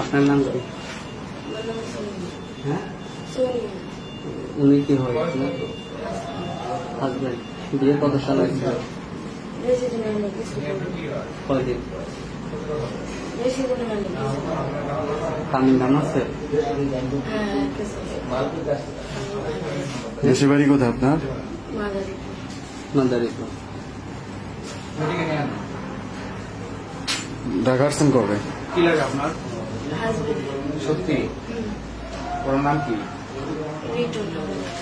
আপনার নাম কি? হ্যাঁ? উনি কি হয়? আপনার হাজবেন্ড বিয়ে কত সাল হয়েছিল কয়দিন? কামিন নাম আছে? দেশে বাড়ি কোথায় আপনার? মাদারীপুর। ঢাকা আসছেন কবে? কি লাগে আপনার? সত্যি? ওর নাম কি?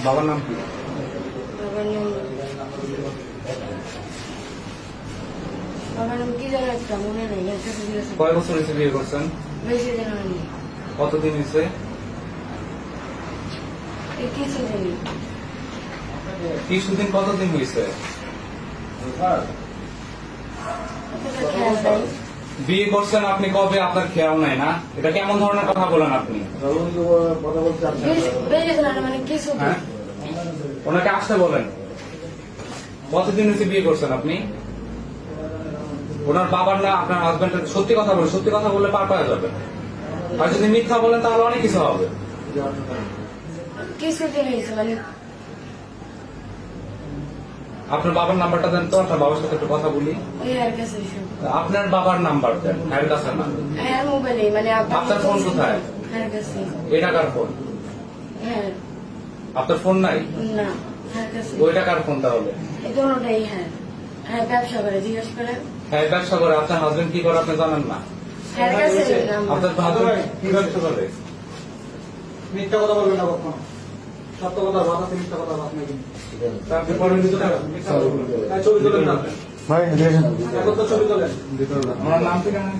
বাবার নাম কি? আমার নাম কি জানো একটা মনে নেই কয় বছর হয়েছে বিয়ে করছেন? বেশি জানা নেই কতদিন হয়েছে? এই কিছুদিন কতদিন হয়েছে? বিয়ে করছেন আপনি কবে? আপনার খেয়াল নাই না? এটা কেমন ধরনের কথা বলেন আপনি? মানে। হ্যাঁ? ওনাকে আসতে বলেন। কতদিন হচ্ছে বিয়ে করছেন আপনি? ওনার বাবার না আপনার হাজবেন্ডের সত্যি কথা বলে সত্যি কথা বললে পার পাওয়া যাবে। আর যদি মিথ্যা বলেন তাহলে অনেক কিছু হবে। কিছু দিন হয়েছে মানে আপনার বাবার নাম্বারটা দেন তো আপনার বাবার সাথে একটু কথা বলি। আপনার বাবার নাম্বার দেন হ্যার কাছে না? হ্যাঁ মোবাইলে মানে আপনার ফোন কোথায়? হ্যাঁ এই টাকার ফোন হ্যাঁ। আপনার ফোন নাই? না হ্যাঁ ওই টাকার ফোন তাহলে? হ্যাঁ। হ্যাঁ ব্যবসা করে জিজ্ঞেস করেন। হ্যাঁ ব্যবসা করে আপনার হাজবেন্ড কি করে আপনি জানেন না? হ্যাঁ আপনার হাজবেন্ড কি ব্যবসা করে? মিথ্যা কথা বলবেন না কখনো। সত্য মিথ্যা বাদ। ছবি তোলেন না এখন তো ছবি তোলেন। ওনার নাম ঠিকানা